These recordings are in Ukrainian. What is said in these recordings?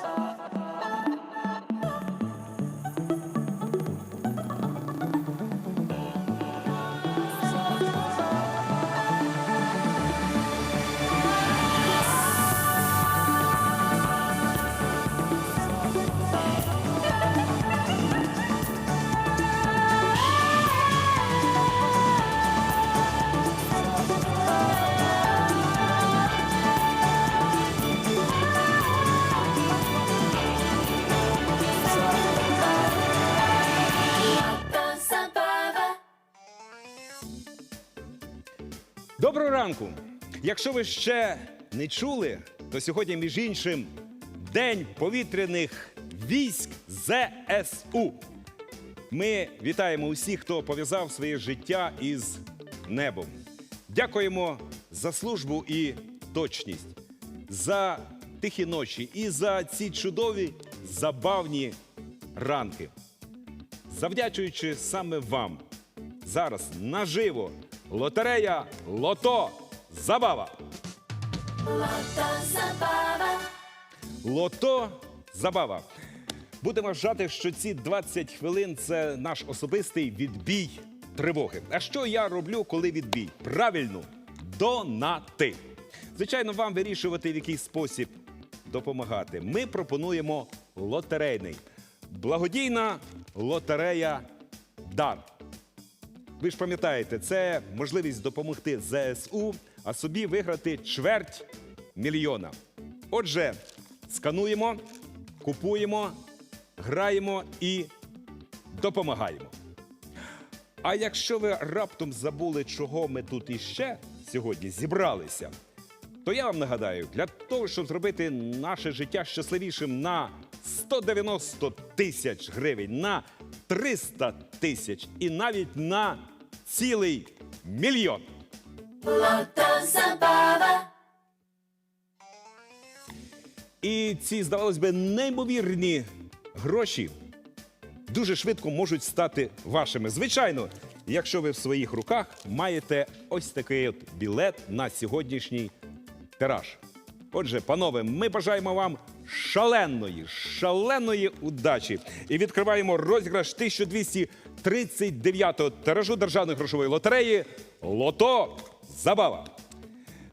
saw Доброго ранку! Якщо ви ще не чули, то сьогодні, між іншим, День повітряних військ ЗСУ. Ми вітаємо усіх, хто пов'язав своє життя із небом. Дякуємо за службу і точність, за тихі ночі і за ці чудові забавні ранки. Завдячуючи саме вам, зараз наживо лотерея Лото Забава. Лото Забава. Лото забава. Будемо вважати, що ці 20 хвилин це наш особистий відбій тривоги. А що я роблю, коли відбій? Правильно, донати. Звичайно, вам вирішувати, в який спосіб допомагати. Ми пропонуємо лотерейний. Благодійна лотерея Дар. Ви ж пам'ятаєте, це можливість допомогти ЗСУ, а собі виграти чверть мільйона. Отже, скануємо, купуємо, граємо і допомагаємо. А якщо ви раптом забули, чого ми тут іще сьогодні зібралися, то я вам нагадаю, для того, щоб зробити наше життя щасливішим на 190 тисяч гривень, на 300 тисяч і навіть на цілий мільйон. І ці, здавалось би, неймовірні гроші дуже швидко можуть стати вашими. Звичайно, якщо ви в своїх руках маєте ось такий от білет на сьогоднішній тираж. Отже, панове, ми бажаємо вам шаленої, шаленої удачі і відкриваємо розіграш 1239-го тиражу державної грошової лотереї Лото Забава.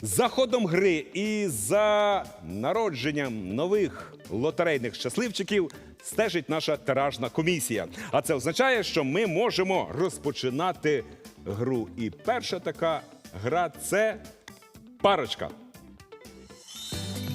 За ходом гри і за народженням нових лотерейних щасливчиків стежить наша тиражна комісія. А це означає, що ми можемо розпочинати гру. І перша така гра це парочка.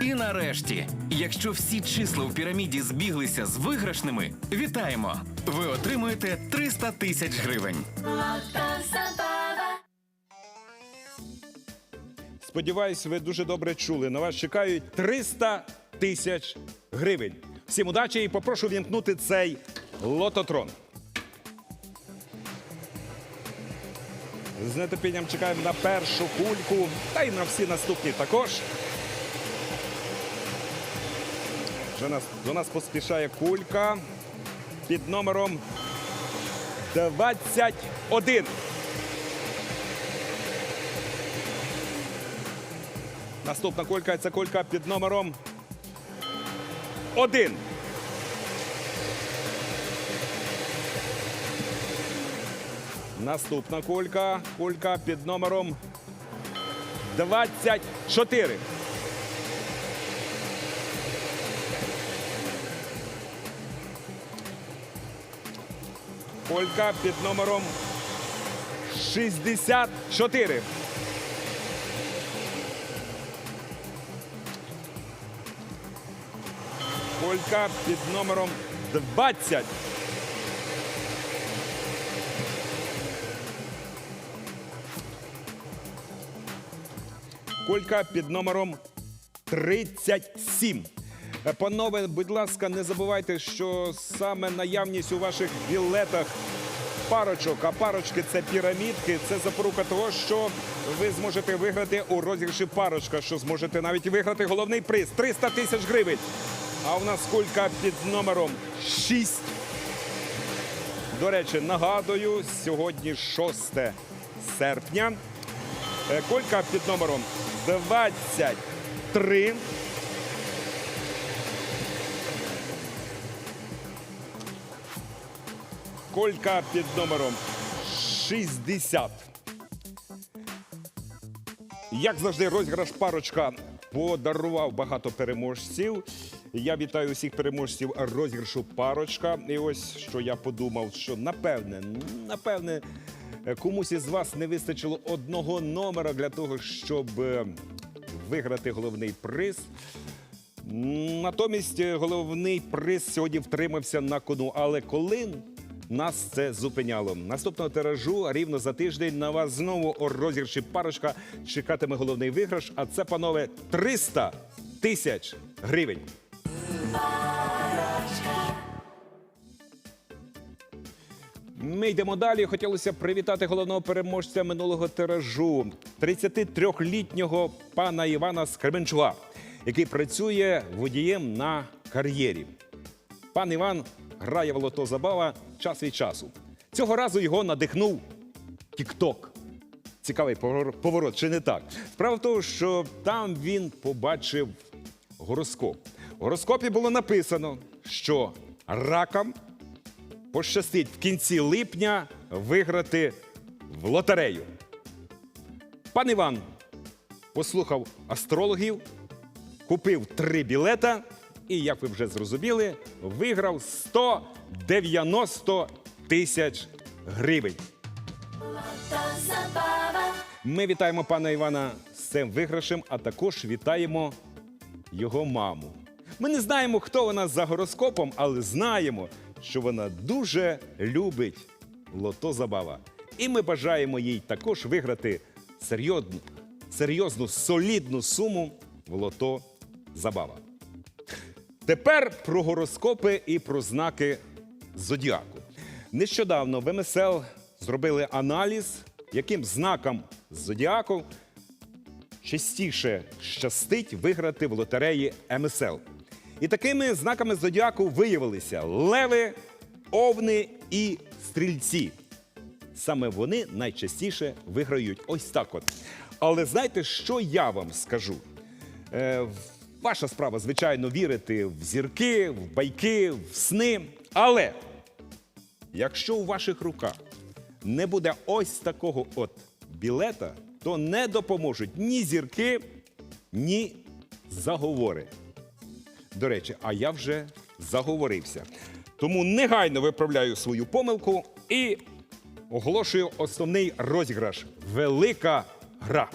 І нарешті, якщо всі числа в піраміді збіглися з виграшними, вітаємо! Ви отримуєте 300 тисяч гривень. Сподіваюсь, ви дуже добре чули. На вас чекають 300 тисяч гривень. Всім удачі і попрошу вімкнути цей лототрон. З нетерпінням чекаємо на першу кульку та й на всі наступні також. Вже нас, до нас поспішає кулька під номером 21. Наступна кулька це кулька під номером 1. Наступна кулька. Кулька під номером 24. Кулька під номером 64. Колька під номером 20. Колька під номером 37. Панове, будь ласка, не забувайте, що саме наявність у ваших білетах парочок, а парочки це пірамідки. Це запорука того, що ви зможете виграти у розіграші парочка, що зможете навіть виграти головний приз 300 тисяч гривень. А у нас кулька під номером 6. До речі, нагадую, сьогодні 6 серпня. Е, Колька під номером 23. Колька під номером 60. Як завжди, розіграш парочка подарував багато переможців. Я вітаю усіх переможців розіграшу парочка. І ось що я подумав, що напевне, напевне, комусь із вас не вистачило одного номера для того, щоб е, виграти головний приз. Натомість е, головний приз сьогодні втримався на кону. Але коли нас це зупиняло? Наступного тиражу рівно за тиждень на вас знову у розіграші парочка чекатиме головний виграш. А це, панове, 300 тисяч гривень. Ми йдемо далі. Хотілося привітати головного переможця минулого тиражу 33-літнього пана Івана Скременчуга, який працює водієм на кар'єрі. Пан Іван грає в лото забава час від часу. Цього разу його надихнув Тік-Ток. Цікавий поворот, чи не так? Справа в тому, що там він побачив гороскоп. В гороскопі було написано, що ракам пощастить в кінці липня виграти в лотерею. Пан Іван послухав астрологів, купив три білета і, як ви вже зрозуміли, виграв 190 тисяч гривень. Ми вітаємо пана Івана з цим виграшем, а також вітаємо його маму. Ми не знаємо, хто вона за гороскопом, але знаємо, що вона дуже любить лото забава. І ми бажаємо їй також виграти серйозну, серйозну солідну суму в лото забава. Тепер про гороскопи і про знаки зодіаку. Нещодавно в МСЛ зробили аналіз, яким знакам зодіаку частіше щастить виграти в лотереї МСЛ. І такими знаками зодіаку виявилися леви, овни і стрільці. Саме вони найчастіше виграють ось так от. Але знаєте, що я вам скажу? Ваша справа, звичайно, вірити в зірки, в байки, в сни. Але якщо у ваших руках не буде ось такого от білета, то не допоможуть ні зірки, ні заговори. До речі, а я вже заговорився. Тому негайно виправляю свою помилку і оголошую основний розіграш Велика гра.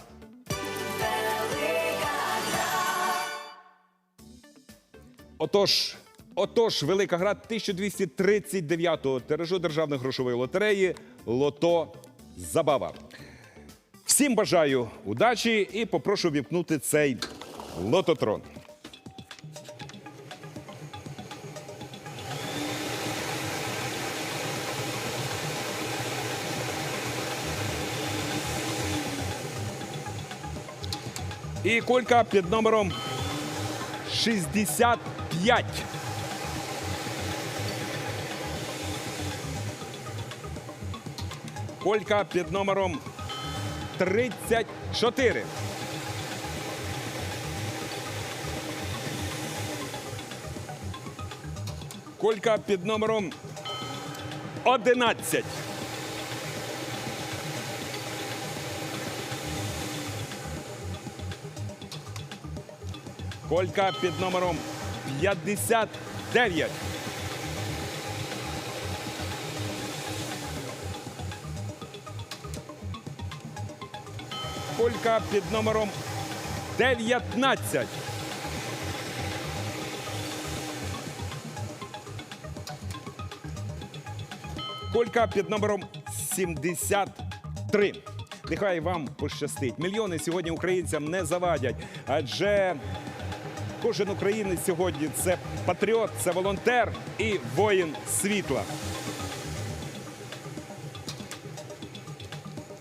Отож, отож, велика гра 1239-го тиражу державної грошової лотереї Лото Забава. Всім бажаю удачі і попрошу вімкнути цей лототрон. І кулька під номером 65. Колька під номером 34. Колька під номером 11. Колька під номером 59. Колька під номером 19. Колька під номером 73. Нехай вам пощастить. Мільйони сьогодні українцям не завадять, адже кожен українець сьогодні це патріот, це волонтер і воїн світла.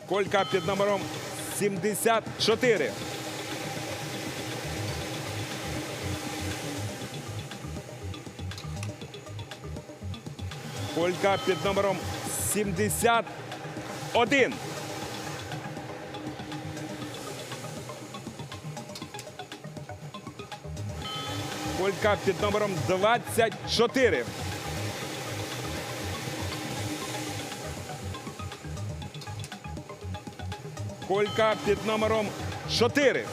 Колька під номером 74. Колька під номером 71. Колька під номером 24. Колька під номером 4.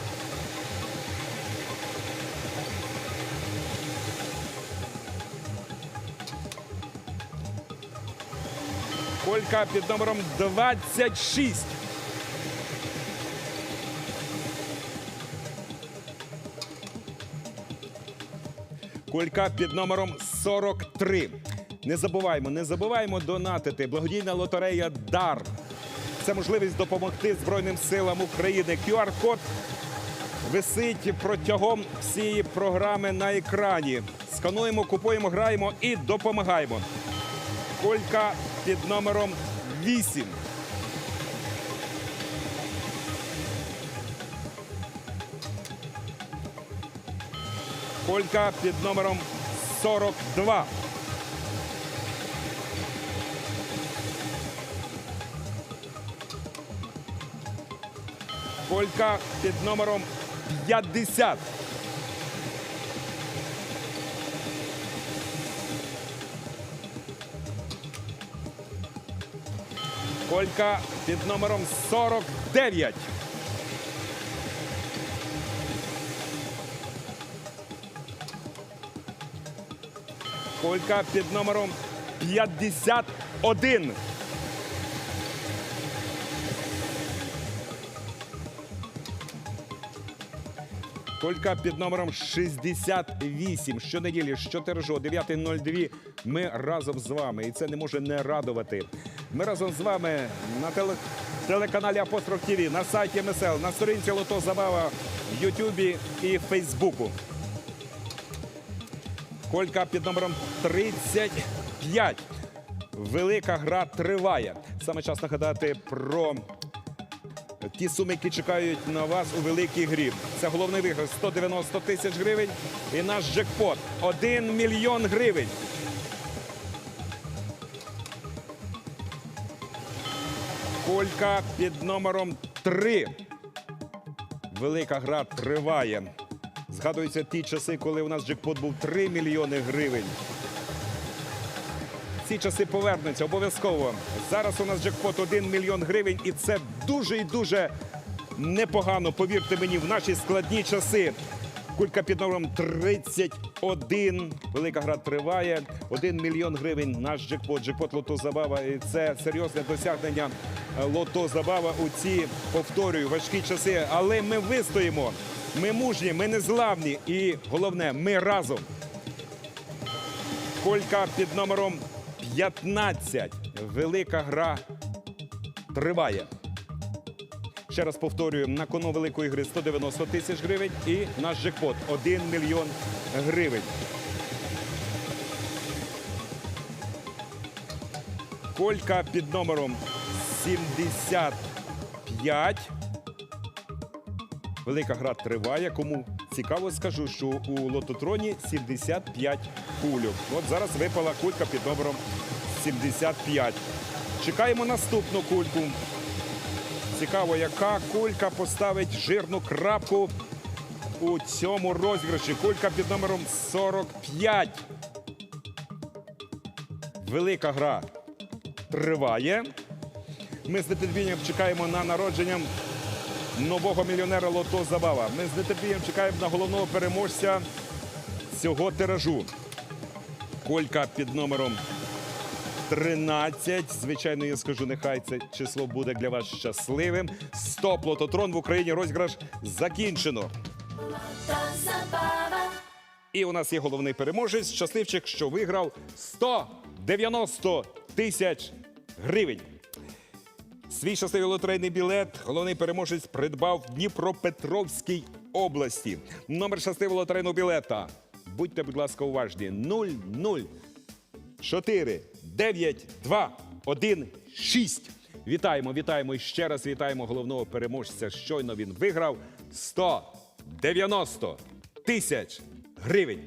Колька під номером 26. Колька під номером 43. Не забуваємо, не забуваємо донатити. Благодійна лотерея Дар. Це можливість допомогти Збройним силам України. QR-код висить протягом всієї програми на екрані. Скануємо, купуємо, граємо і допомагаємо. Колька під номером 8. Колька під номером 42. Колька під номером 50. Колька під номером 49. Колька під номером 51. Колька під номером 68. Щонеділі, о 9.02 ми разом з вами. І це не може не радувати. Ми разом з вами на теле- телеканалі Апостроф ТВ, на сайті МСЛ, на сторінці Лото Забава в Ютубі і Фейсбуку. Колька під номером 35. Велика гра триває. Саме час нагадати про ті суми, які чекають на вас у великій грі. Це головний виграш 190 тисяч гривень і наш джекпот 1 мільйон гривень. Колька під номером 3. Велика гра триває. Згадуються ті часи, коли у нас джекпот був 3 мільйони гривень. Ці часи повернуться обов'язково. Зараз у нас джекпот 1 мільйон гривень, і це дуже і дуже непогано. Повірте мені, в наші складні часи. Кулька під номером 31. Велика гра триває. 1 мільйон гривень. Наш джекпот, джекпот Лото Забава. І це серйозне досягнення Лото Забава у ці повторюю важкі часи. Але ми вистоїмо. Ми мужні, ми незламні. І головне, ми разом. Колька під номером 15. Велика гра триває. Ще раз повторюю, на кону великої гри 190 тисяч гривень і наш джекпот 1 мільйон гривень. Колька під номером 75. Велика гра триває. Кому цікаво, скажу, що у лототроні 75 кульок. От зараз випала кулька під номером 75. Чекаємо наступну кульку. Цікаво, яка кулька поставить жирну крапку у цьому розіграші. Кулька під номером 45. Велика гра триває. Ми з нетерпінням чекаємо на народження нового мільйонера Лото Забава. Ми з нетерпінням чекаємо на головного переможця цього тиражу. Колька під номером 13. Звичайно, я скажу, нехай це число буде для вас щасливим. Стоп, лототрон в Україні розіграш закінчено. І у нас є головний переможець, щасливчик, що виграв 190 тисяч гривень. Свій щасливий лотерейний білет головний переможець придбав в Дніпропетровській області. Номер щасливого лотерейного білета. Будьте, будь ласка, уважні. 00 4 9 2 1 6. Вітаємо, вітаємо і ще раз вітаємо головного переможця. Щойно він виграв 190 тисяч гривень.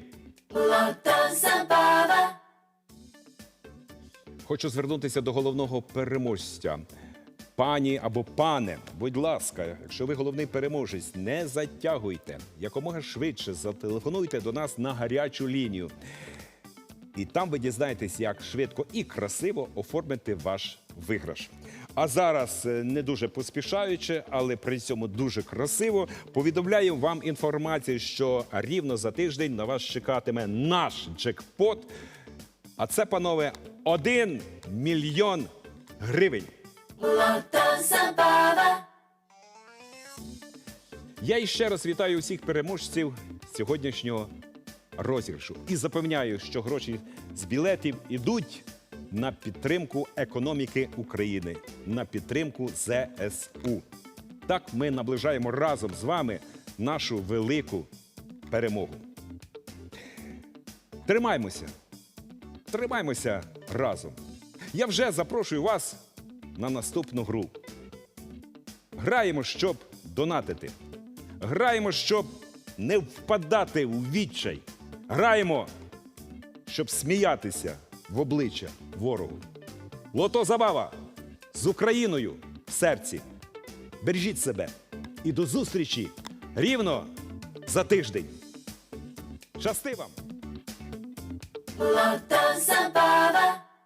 Хочу звернутися до головного переможця. Пані або пане, будь ласка, якщо ви головний переможець, не затягуйте. Якомога швидше зателефонуйте до нас на гарячу лінію. І там ви дізнаєтесь, як швидко і красиво оформити ваш виграш. А зараз, е, не дуже поспішаючи, але при цьому дуже красиво, повідомляю вам інформацію, що рівно за тиждень на вас чекатиме наш джекпот. А це, панове, 1 мільйон гривень. Я іще раз вітаю усіх переможців сьогоднішнього розіграшу і запевняю, що гроші з білетів ідуть на підтримку економіки України, на підтримку ЗСУ. Так ми наближаємо разом з вами нашу велику перемогу. Тримаймося, тримаймося разом. Я вже запрошую вас на наступну гру. Граємо, щоб донатити. Граємо, щоб не впадати у відчай. Граємо, щоб сміятися в обличчя ворогу. Лото забава з Україною в серці. Бережіть себе і до зустрічі рівно за тиждень. Щасти вам! Lota Zabava.